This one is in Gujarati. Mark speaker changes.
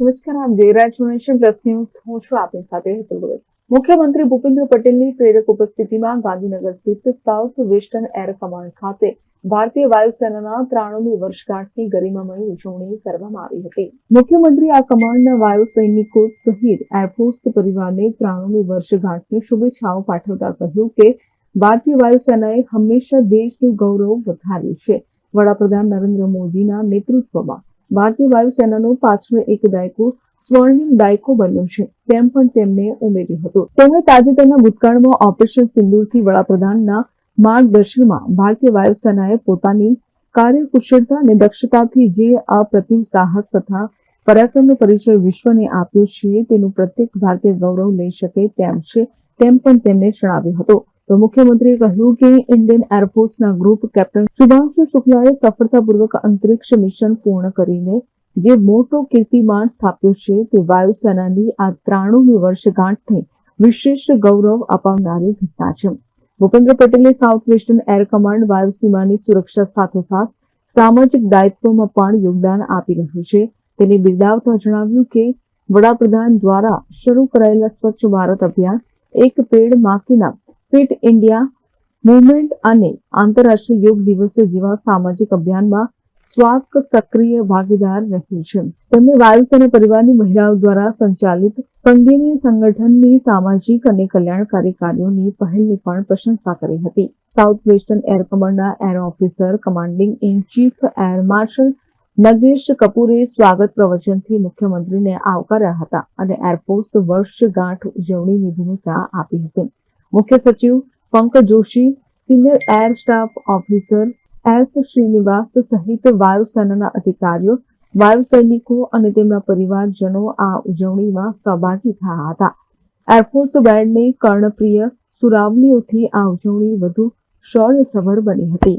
Speaker 1: નમસ્કાર, આપ જોઈ રહ્યા છો નેશન પ્લસ ન્યૂઝ. હું છું આપની સાથે હેતુલ ગોયલ મુખ્યમંત્રી ભૂપેન્દ્ર પટેલની પ્રેરક ઉપસ્થિતિમાં ગાંધીનગર સ્થિત સાઉથ વેસ્ટર્ન એર કમાન્ડ ખાતે ભારતીય વાયુસેનાના ત્રાણુમી વર્ષગાંઠની ગરિમામય ઉજવણી કરવામાં આવી હતી. મુખ્યમંત્રી આ કમાન્ડના વાયુ સૈનિકો સહિત એરફોર્સ પરિવારને ત્રાણુમી વર્ષગાંઠની શુભેચ્છાઓ પાઠવતા કહ્યું કે, ભારતીય વાયુસેનાએ હંમેશા દેશનું ગૌરવ વધાર્યું છે. વડાપ્રધાન નરેન્દ્ર મોદીના નેતૃત્વમાં ભારતીય વાયુસેનાનો પાછળ એક દાયકો સ્વર્ણિમ દાયકો બન્યો છે. તેમ પણ તેમણે ઉમેર્યું હતું. તેમણે તાજેતરના ભૂતકાળમાં ઓપરેશન સિંદૂરથી વડાપ્રધાનના માર્ગદર્શનમાં ભારતીય વાયુસેનાએ પોતાની કાર્યકુશળતા અને દક્ષતાથી જે અપ્રતિમ સાહસ તથા પરાક્રમનો પરિચય વિશ્વને આપ્યો છે, તેનું પ્રત્યેક ભારતીય ગૌરવ લઈ શકે તેમ છે, તેમ પણ તેમણે જણાવ્યું હતું. તો મુખ્યમંત્રીએ કહ્યું કે ઇન્ડિયન એરફોર્સના ગ્રુપ કેપ્ટન શુભાંશુ શુક્લાએ સફળતાપૂર્વક અંતરિક્ષ મિશન પૂર્ણ કરીને જે મોટો કીર્તિમાન સ્થાપ્યો છે તે વાયુસેનાની આ ત્રાણુમી વર્ષગાંઠને વિશેષ ગૌરવ અપાવનારી ઘટના છે. ભૂપેન્દ્ર પટેલે સાઉથ વેસ્ટર્ન એર કમાન્ડ વાયુસીમાની સુરક્ષા સાથોસાથ સામાજિક દાયિત્વમાં પણ યોગદાન આપી રહ્યું છે. તેને બિરદાવતા જણાવ્યું કે વડાપ્રધાન દ્વારા શરૂ કરાયેલા સ્વચ્છ ભારત અભિયાન એક પેડમાં કે નામ ફિટ ઇન્ડિયા મુવમેન્ટ અને આંતરરાષ્ટ્રીય યોગ દિવસ જેવા સામાજિક અભિયાનમાં સ્વાક સક્રિય ભાગીદાર રહ્યું છે. તેમણે વાયુસેના પરિવારની મહિલાઓ દ્વારા સંચાલિત સંગીની સંગઠનની સામાજિક અને કલ્યાણકારી કાર્યોની પહેલની પણ પ્રશંસા કરી હતી. સાઉથ વેસ્ટર્ન એર કમાન્ડના air officer commanding in chief air marshal Nagesh કપૂરે સ્વાગત પ્રવચનથી મુખ્યમંત્રીને આવકાર્યા હતા અને એરફોર્સ વર્ષગાંઠ ઉજવણીની ભૂમિકા આપી હતી. મુખ્ય સચિવ Pankaj Joshi senior air staff officer S Srinivas સહિત વાયુસેનાના અધિકારીઓ, વાયુ સૈનિકો અને તેમના પરિવારજનો આ ઉજવણીમાં સહભાગી થયા હતા. એરફોર્સ બેન્ડની કર્ણપ્રિય સુરાવલીઓથી આ ઉજવણી વધુ શૌર્યસભર બની હતી.